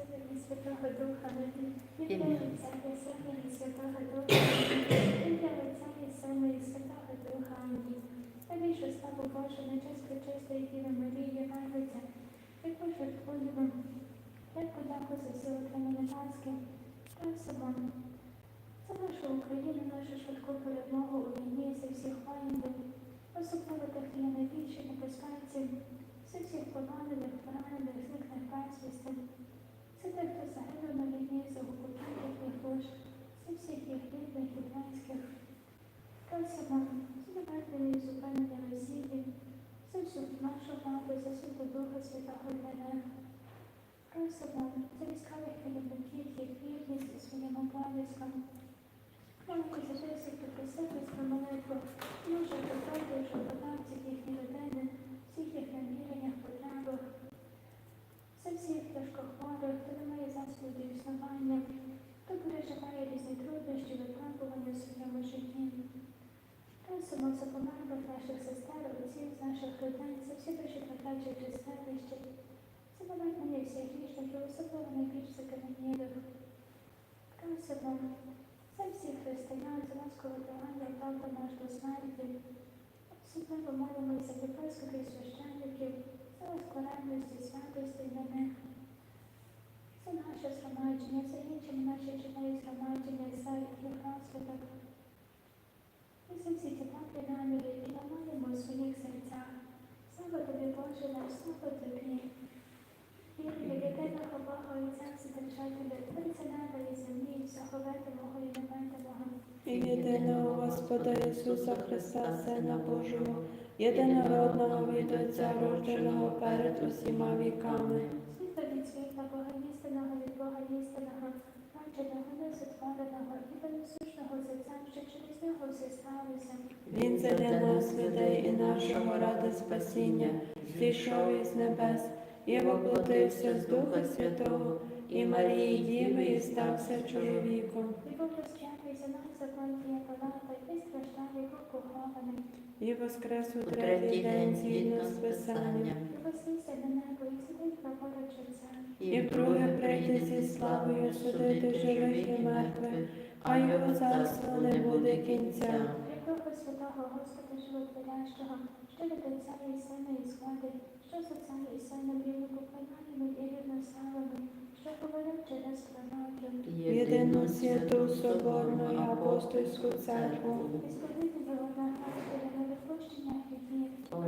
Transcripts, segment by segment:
Сина і Святого Духа. Ім'я Отця і і Святого Духа. Ім'я Отця і Сина і Святого Духа, Амінь. Навіщо славу Божу, на честь пречистої Діви Марії, Євангелиця, як пожертвуємо, як подяку силу Кремені Пасхи, просимо за нашу Україну, нашу швидку перемогу у війні, за всіх воїнів, особливо тих, є найбільші небезпеці, всіх поранених, поранених, зниклих безвісти, за тих, хто загинув на війні, за окупантів їх душ, за всіх їх рідних і близьких. Просимо за доведення і зупинення за всю нашу владу, за Святу Духа Святого для них. Просимо за військових керівників, їх вірність і своїм обов'язкам. Молимо за те, всіх просити про молитву, може доброти, що подавці їхні родини, всіх їх наміреннях, потребах, за всіх має засобів існування, хто переживає різні труднощі, випробування в своєму житті. Просимо за померлих наших сестер, отців наших родин, за всі душі потрачі чистилищі, за повернення всіх грішників, особливо найбільш закам'янілих. Просимо за всіх християн, за ласку витривання правда наш до смерті. Особливо молимося за єпископів і священників, за ласкоренність святості для них. Наше згромадження, за інші наші чотири згромадження, за розвиток. І всі ті добрі наміри, які ми маємо у своїх серцях. Слава тобі, Боже, наш, слава тобі. Вірю в єдиного Бога Отця Вседержателя, Творця неба і землі, і всього видимого і невидимого. І єдиного Господа Ісуса Христа, Сина Божого, єдинородного від Отця, родженого перед усіма віками, Світло від світла, Бога істинного від Бога істинного, родженого, несотвореного і безсушного Отцем, що через нього все сталося. Він для нас, людей і нашого ради спасіння, зійшов із небес і воплотився з Духа Святого, і Марії Діви, і стався чоловіком. І був розп'ятий за нас закон є палата, і страждав, був похований. І воскрес у третій день згідно з Писанням. І вознісся на небо, і сидить праворуч Отця. І вдруге прийде зі славою судити живих і мертвих, а його царство не буде кінця. Якого святого Господа животворящого, що від Отця і Сина і сходить, що з Отця і Сина вільно поклонаємо і вірно ставимо, що говорив через пророків. Єдину святу соборну і апостольську церкву. І сповідуємо одного Господа на відпущення.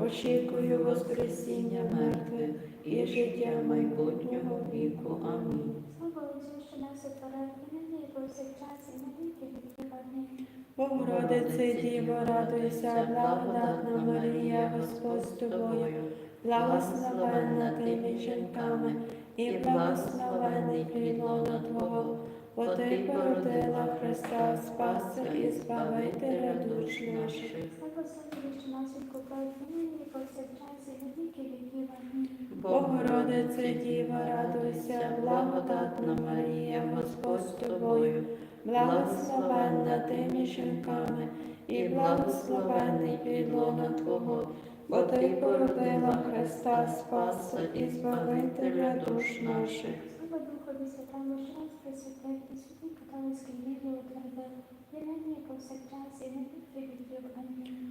Очікую Воскресіння мертвих і життя майбутнього віку. Амінь. Слава Отцю, що і нині, і повсякчас, і на віки віків. Амінь. Богородице Діво, радуйся, благодатна Марія, Господь з тобою, благословенна ти жінками, і благословений плід лона Твого, бо ти породила Христа, Спаса і Збавителя душ наших. Богородице Діво, радуйся, благодатна Марія, Господь з тобою, благословенна ти жінками, і благословений плід лона Твого, бо ти породила Христа, Спаса і Збавителя душ наших. Слава Духові Святому, що нас присвятив і святій католицькій вірі утвердив, і нині, і повсякчас, і на віки віків. Амінь.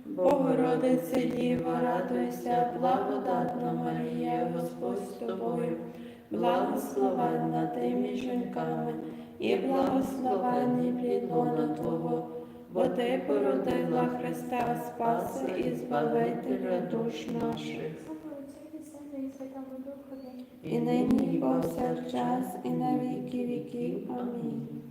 Богородице Діво, радуйся, благодатна Марія, Господь з тобою, благословенна ти між жінками, і благословений плід Твого, бо ти породила Христа, Спаса і Збавителя душ наших. І нині, і повсякчас, і на віки віків. Амінь.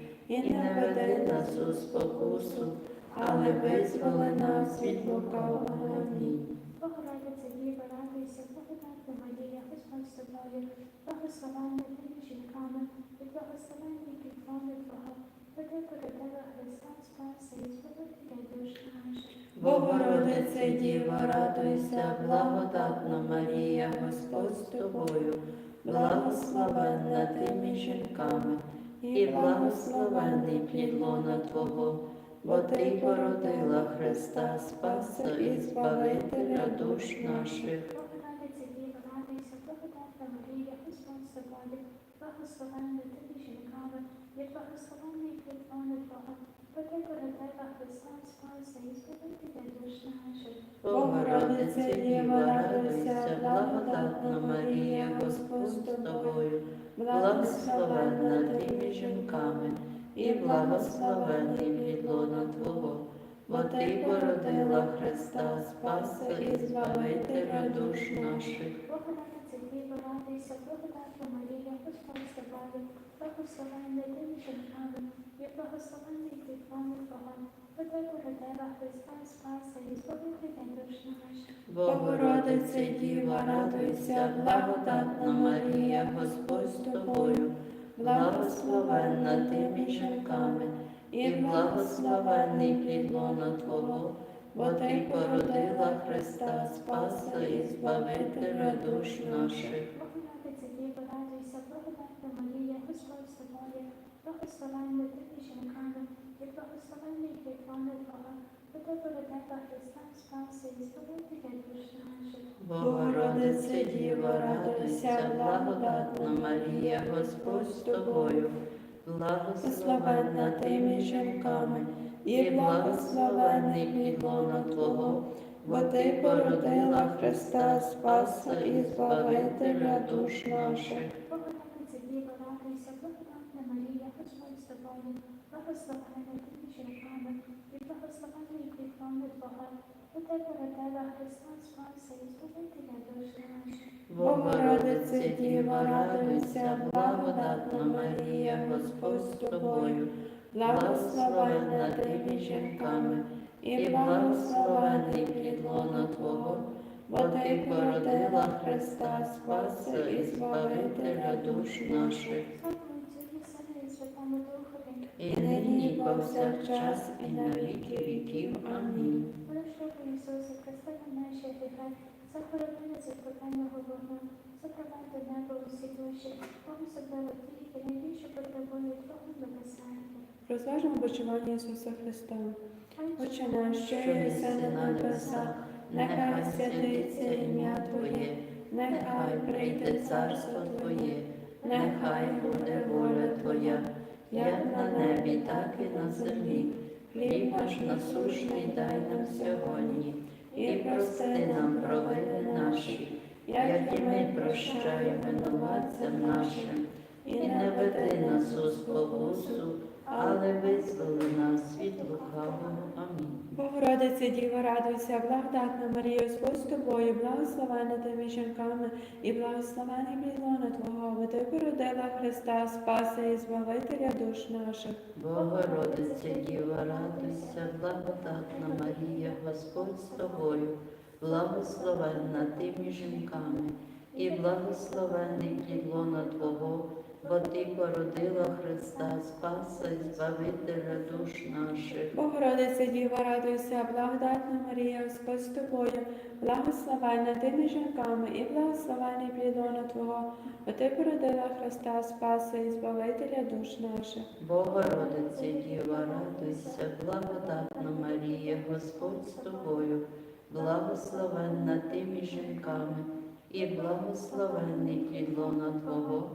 і не веди нас у спокусу, але визволи нас від лукавого. Амінь. Богородиця Діва, радуйся, благодатна Марія, Господь з тобою, благословенна ти жінками, і благословенний підлони Твого, бо ти породила Христа Спаси і Збавителя душ наших. Богородице Діва, радуйся, благодатна Марія, Господь з тобою, благословенна ти між жінками, і благословенний плід лона Твого, бо ти породила Христа, Спаса і Збавителя душ наших. Благословенна ти жінками, і благословенний підлони Твого, бо ти породила Христа Спаси і Збавителя. Богородице Діва, радуйся, благодатна Марія, Господь з тобою, благословенна ти між жінками, і благословенний плід лона Твого, бо ти породила Христа, Спаса і Збавителя душ наших. Богородице Діва, радуйся, благодатна Марія, Господь з тобою, благословенна ти між жінками, і благословенний підлони Твого, Богородице Діва, радуйся, благодатна Марія, Господь з тобою, благословенна ти між жінками, і благословенний плід лона Твого, бо ти породила Христа, Спаса і Збавителя душ наших. Богородице Діва, радуйся, благодатна Марія, Господь з тобою, благословенна ти між жінками, і благословенний підлони Твого, бо ти породила Христа Спаси і Збавителя душ наших. Богородице Діва, радуйся, благодатна Марія, Господь з тобою, благословенна ти між жінками, і благословенний плід Твого, бо ти породила Христа, Спаса і Збавителя душ наших. Богородице Діва, радуйся, благодатна Марія, Господь з тобою, благословенна ти між жінками, і благословенний підлони Твого, бо ти породила Христа Спаси і Збавителя душ наших. Богородице Діва, радуйся, благодатна Марія, Господь з тобою, благословенна ти між жінками, і благословенний плід лона Твого, бо ти породила Христа, Спаса і Збавителя душ наших. Слава Отцю і Сину і Святому Духові, І нині, повсякчас, і на віки віків. Амінь. Молитва Ісуса Христа на наші гріхи, захорони з відкопального вогню, закривай до неба усі душі, особливо ті, які найбільше потребують Твого милосердя. Розважимо почування Ісуса Христа. Отче наш, що єси на небесах, нехай святиться ім'я Твоє, нехай прийде царство Твоє, нехай буде воля Твоя, як на небі, так і на землі. Хліб наш насущний дай нам сьогодні, і прости нам провини наші, як і ми прощаємо винуватцям нашим, і не веди нас у спокусу, але визволи нас від лукавого. Амінь. Богородице Діва, радуйся, благодатна Марія, Господь з тобою, благословена ти між жінками, і благословений плідлона Твого, бо ти породила Христа, Спаса і Збавителя душ наших. Богородице Діва, радуйся, благодатна Марія, Господь з тобою, благословенна ти між жінками, і благословений плід лона Твого, бо ти породила Христа, Спаса і Збавителя душ наших. Богородице Діва, радуйся, благодатна Марія, Господь з тобою, благословенна ти між жінками, і благословений плідлона Твого, бо ти породила Христа, Спаса і Збавителя душ наших. Богородице Діва, радуйся, благодатна Марія, Господь з тобою, благословенна ти між жінками, і благословений плід лона Твого,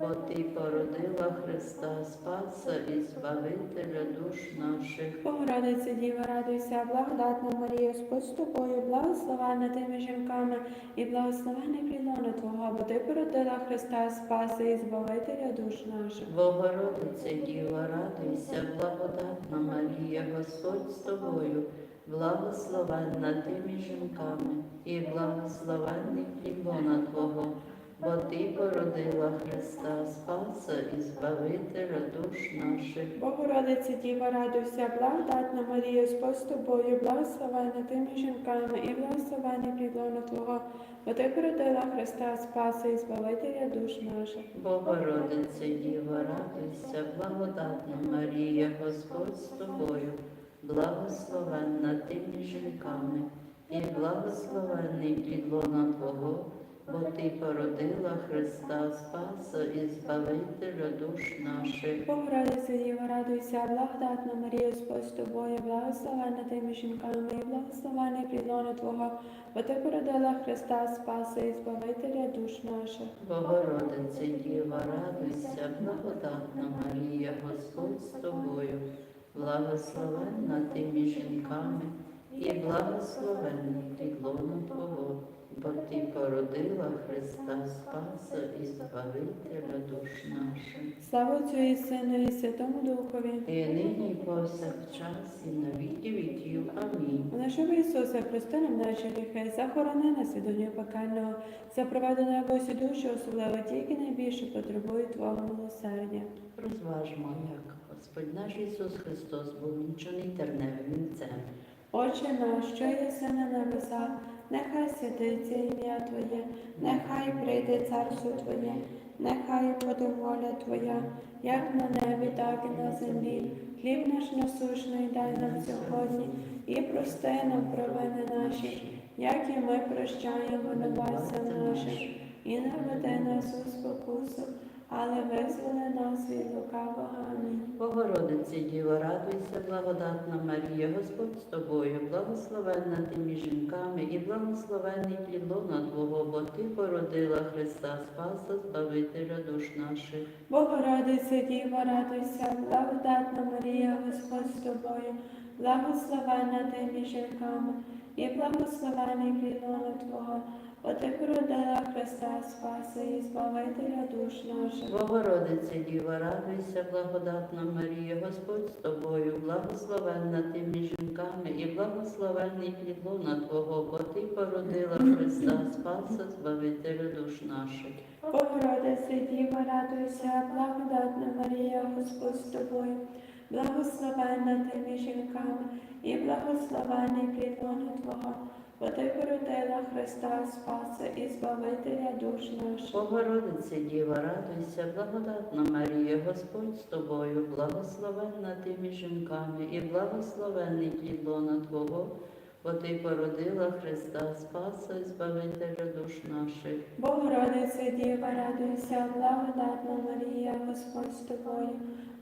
бо ти породила Христа, Спаса і Збавителя душ наших. Богородице Діва, радуйся, благодатна Марія, Господь з тобою, благословенна ти між жінками, і благословений плідлона Твого, бо ти породила Христа, Спаса і Збавителя душ наших. Богородице Діва, радуйся, благодатна Марія, Господь з тобою, благословенна ти між жінками, і благословенний плід Твого, бо Ти породила Христа, Спаса і Збавителя душ наших. Богородице Діва, радуйся, благодатна Марія, Господь з тобою, благословена тими жінками і благословений плідлона Твого, бо ти породила Христа, Спаса і Збавителя душ наших. Богородице Діва, радуйся, благодатна Марія, Господь з тобою, благословенна ти між жінками, і благословений підлона Твого, бо ти породила Христа, Спаса і Збавителя душ наших. Богородице Діва, радуйся, благодатна Марія, Господь з тобою, благословена тими жінками і благословений плідлона Твого, бо ти породила Христа, Спаса і Збавителя душ наших. Богородице Діва, радуйся, благодатна Марія, Господь з тобою, благословенна ти між жінками, і благословенний підлона Твого, бо ти породила Христа Спаса і Збавителя душ наших. Слава і Сину і Святому Духові. І нині і повсякчас, і на віки віків. Амінь. Нашого Ісуса, прости нам наші гріхи, захорони нас від огню пекального, запровади на якосі душі, особливо ті, які найбільше потребують Твого милосердя. Розважмо, як Господь наш Ісус Христос був вінчений терневим вінцем. Отче наш, що єси на небесах, нехай святиться ім'я Твоє, нехай прийде царство Твоє, нехай буде воля Твоя, як на небі, так і на землі. Хліб наш насущний дай нам сьогодні, і прости нам провини наші, як і ми прощаємо винуватцям нашим, і не нас у спокусу, але визволи нас від лукавого. Амінь. Богородице Діво, радуйся, благодатна Марія, Господь з тобою, благословенна ти між жінками і благословенний плідлона Твого, бо Ти породила Христа Спаса, Збавителя душ наших. Богородице Діва, радуйся, благодатна Марія, Господь з тобою, благословена ти між жінками, і благословений плідлона Твого, бо ти породила Христа Спаса і Збавителя душ наших. Богородице Діво, радуйся, благодатна Марія, Господь з тобою, благословенна ти між жінками і благословенний плідлона Твого, бо Ти породила Христа Спаса, Збавителя душ наших. Богородице Діва, радуйся, благодатна Марія, Господь з тобою, благословена ти між жінками, і благословений плідлона Твого, бо ти породила Христа Спаса і Збавителя душ наших. Богородице Діва, радуйся, благодатна Марія, Господь з тобою, благословенна ти між жінками, і благословенний плідлона Твого, бо ти породила Христа Спаса і Збавителя душ наших. Богородице Діва, радуйся, благодатна Марія, Господь з тобою,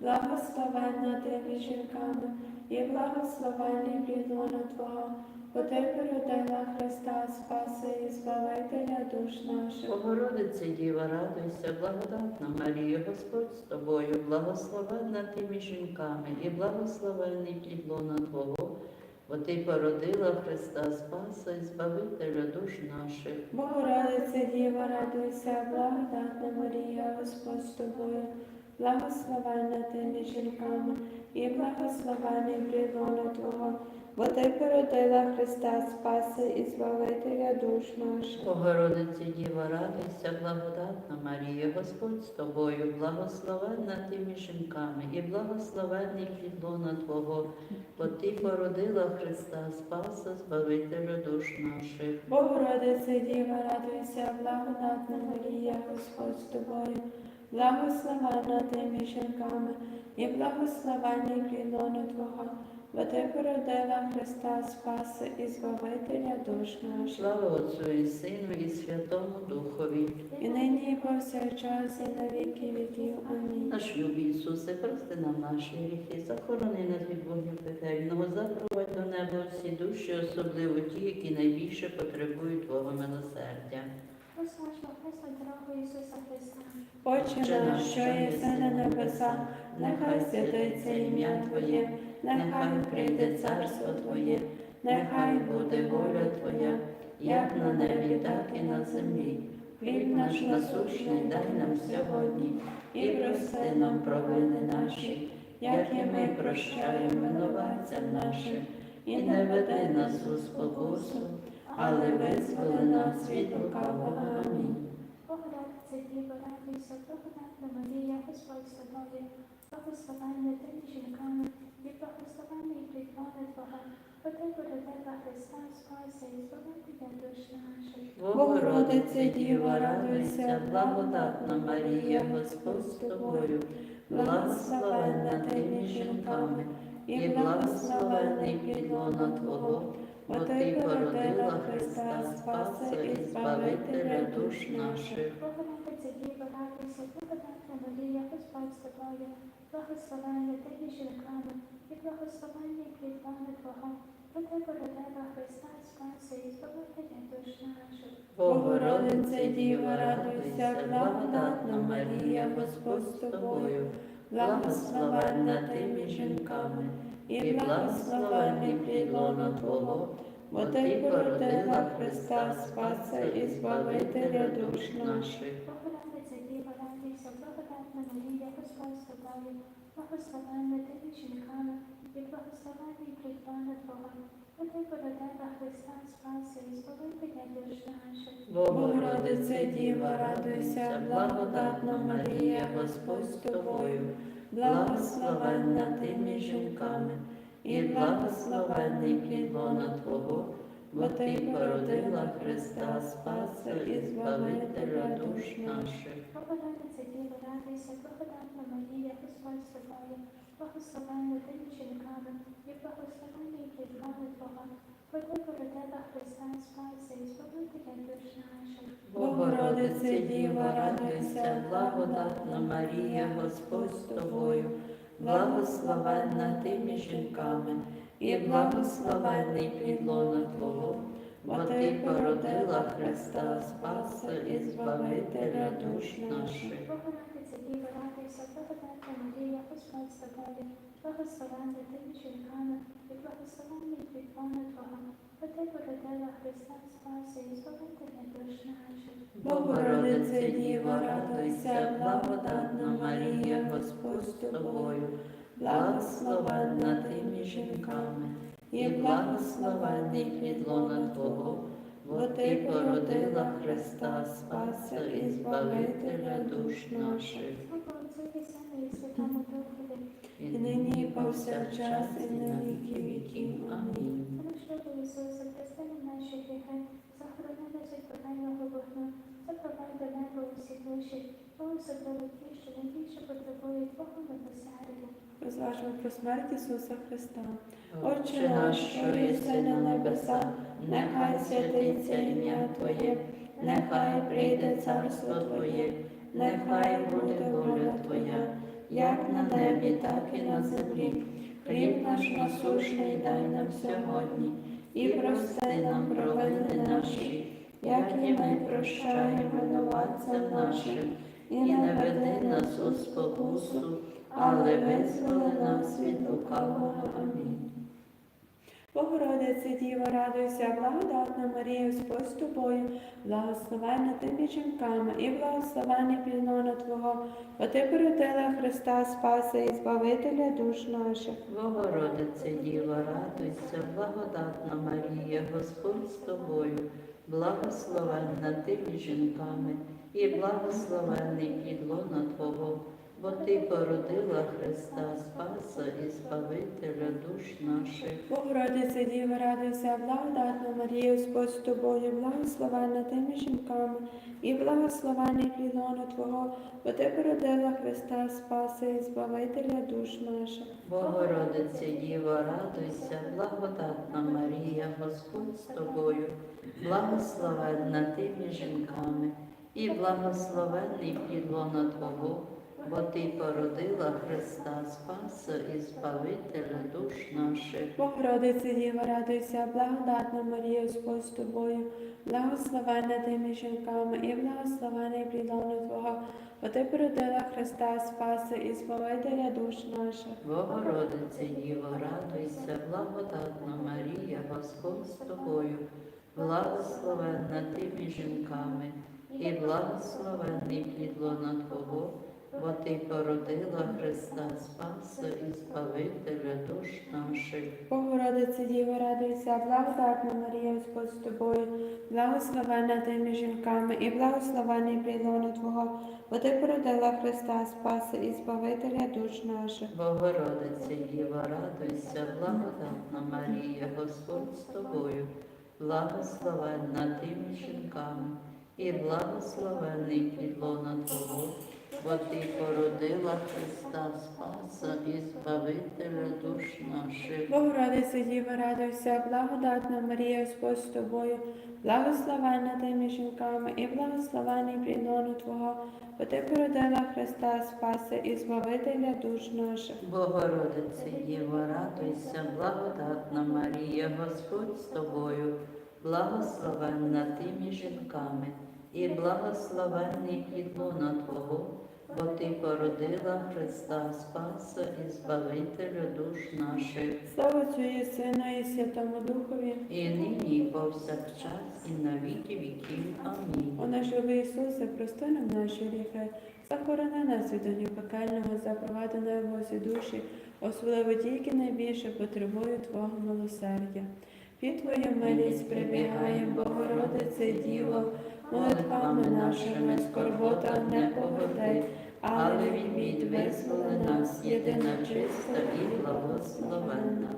благословенна ти між жінками, і благословений плідлона Твого, бо ти породила Христа Спаса і Збавителя душ наших. Богородице Діва, радуйся, благодатна Марія, Господь з тобою, благословенна ти між жінками, і благословенний плідлона Твого, бо ти породила Христа Спаса і Збавителя душ наших. Богородице Діва, радуйся, благодатна Марія, Господь з тобою, благословенна ти між жінками, і благословений плідлона Твого, бо ти породила Христа Спаси і Збавителя душ наших. Богородице Діва, радуйся, благодатна Марія, Господь з тобою, благословенна ти між жінками, і благословенний плідлона Твого, бо ти породила Христа Спаса, Збавителя душ наших. Богородице Діва, радуйся, благодатна Марія, Господь з тобою, благословенна ти між жінками, і благословений плідлона Твого, бо ти породила Христа Спаси і Збавителя душ наших. Слава Отцю і Сину, і Святому Духові. І нині і повсякчас, і на віки віків. Амінь. Наш любий Ісусе, прости нам наші гріхи, захорони нас від вогню пекельного, запровадь до неба всі душі, особливо ті, які найбільше потребують Твого милосердя. Отче наш, що єси на небесах, нехай святиться ім'я Твоє, нехай прийде царство Твоє, нехай буде воля Твоя, як на небі, так і на землі. Хліб наш насущний дай нам сьогодні, і прости нам провини наші, як і ми прощаємо винуватцям нашим, і не веди нас у спокусу, але визволи нас від лукавого. Амінь. Богородице Діво, радуйся, благодатна Марія, Господь з тобою, благословенна ти між жінками, і благословенний плід лона Твого, бо ти породила Христа, Спася і Збавителя душ наших. Богородице Діво, радуйся, благодатна Марія, Господь з тобою, благословенна ти між жінками, і благословений плід лона Твого, бо ти породила Христа, Спаса і Збавителя душ наших. Богородице Господь з ти між жінками, і благословенний плід лона Твого, бо ти породила Христа, Спася і Збавителя душ наших. Богородице Діво, радуйся, благодатна Марія, Господь з тобою, благословенна ти жінками, і благословений плідлона Твого, бо ти породила Христа, Спаса і Збавителя душ наших. Діво, Марія, Господь благословенна ти між жінками, і благословенний лона Твого, бо ти породила Христа, Спаса і Збавителя душ наших. Богородице Діво, радуйся, благодатна Марія, Господь з тобою, благословенна ти між жінками, і благословенний плід лона Твого, бо ти породила Христа, Спаса і Збавителя душ наших. Радуйся, благодатна Марія, Господь з тобою, благословенна ти жінками, і благословенний плід лона Твого, бо породила Христа, Спаса і Збавителя душ наших. Богородице Діво, радуйся, благодатна Марія, Господь з тобою, благословенна ти жінками, і благословенний плід Твого, бо ти породила Христа, Спаса і Збавителя душ наших. Богородице Діво, радуйся, благодатна Марія, Господь з тобою, благословенна ти між жінками, і благословенний плід лона Твого, бо ти породила Христа, Спаса і Збавителя душ наших. Богородице Діво, радуйся, благодатна Марія, Господь з тобою, благословенна ти між жінками, і благословенний плід лона Твого, бо ти породила Христа, Спаса і Збавителя душ наших. І нині, і повсякчас, і на віки віків. Амінь. Прощайте Ісусе, прости наші від до неба усі душі, бо особливо ті, що найбільше потребують Бога милосердя. Розважмо про смерть Ісуса Христа. Отче наш, що єси на небесах, нехай святиться ім'я Твоє, нехай прийде царство Твоє, нехай буде воля Твоя, як на небі, так і на землі. Хліб наш насущний дай нам сьогодні, і прости нам провини наші, як і ми прощаємо винуватцям нашим, і не веди нас у спокусу, але визволи нас від лукавого. Амінь. Богородице Діво, радуйся, благодатна Марія, Господь з тобою, благословенна ти між жінками, і благословенний пілона Твого, бо ти породила Христа, Спаса і Збавителя душ наших. Богородице Діво, радуйся, благодатна Марія, Господь з тобою, благословенна ти між жінками, і благословенний плід лона Твого, бо ти породила Христа, Спаса і Збавителя душ наших. Богородице Діво, радуйся, благодатна Марія, Господь з тобою, благословенна ти між жінками, і благословенний плілона Твого, бо ти породила Христа, Спаса і Збавителя душ наших. Богородице Діво, радуйся, благодатна Марія, Господь з тобою, благословенна ти між жінками, і благословенний плідлона Твого, бо ти породила Христа Спаса і Збавителя душ наших. Богородице Діва, радуйся, благодатна Марія, Господь з тобою, благословенна ти між жінками, і благословений плідону Твого, бо ти породила Христа, Спаса і Збавителя душ наших. Богородице Діво, радуйся, благодатна Марія, Господь з тобою, благословенна ти між жінками, і благословенний плід лона Твого, бо ти породила Христа Спаса і Збавителя душ наших. Богородице Діво, радуйся, благодатна Марія, Господь з тобою, благословена ти між жінками, і благословений прилона Твого, бо ти породила Христа Спаса і Збавителя душ наших. Богородице Діва, радуйся, благодатна Марія, Господь з тобою, благословенна ти між жінками, і благословений підлона Твого, бо ти породила Христа Спаса і Збавителя душ наших. Богородице Діво, радуйся, благодатна Марія, Господь з тобою, благословена ти між жінками, і благословений прилона Твого, бо ти породила Христа Спаса і Збавителя душ наших. Богородице Діва, радуйся, благодатна Марія, Господь з тобою, благословенна ти між жінками, і благословенний підлона Твого, бо ти породила Христа Спаса і Збавителя душ наших, Слава і Сину і Святому Духові. і нині, і повсякчас, і на віки віків. Амінь. О наш любий Ісусе, прости нам наші гріхи, захорони нас від огню пекельного, запровади на Божі душі, особливо ті, які найбільше потребують Твого милосердя. Під Твою милість прибігаємо, Богородице Діво, молитвами нашими, скорбота не погордай, але від бід визволи нас, єдина чиста і благословенна.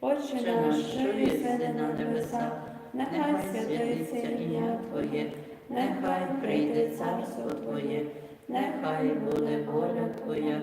Отче наш, що єси на небесах, нехай святиться ім'я Твоє, нехай прийде царство Твоє, нехай буде воля Твоя,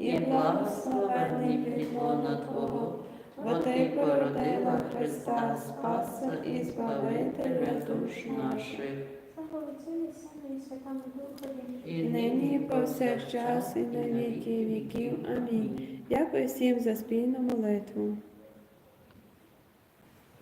і благословений підлона Твого, бо ти породила Христа Спаса і Збавителя душ наших. І нині, і повсякчас, і на віки віків. Амінь. Дякую всім за спільну молитву.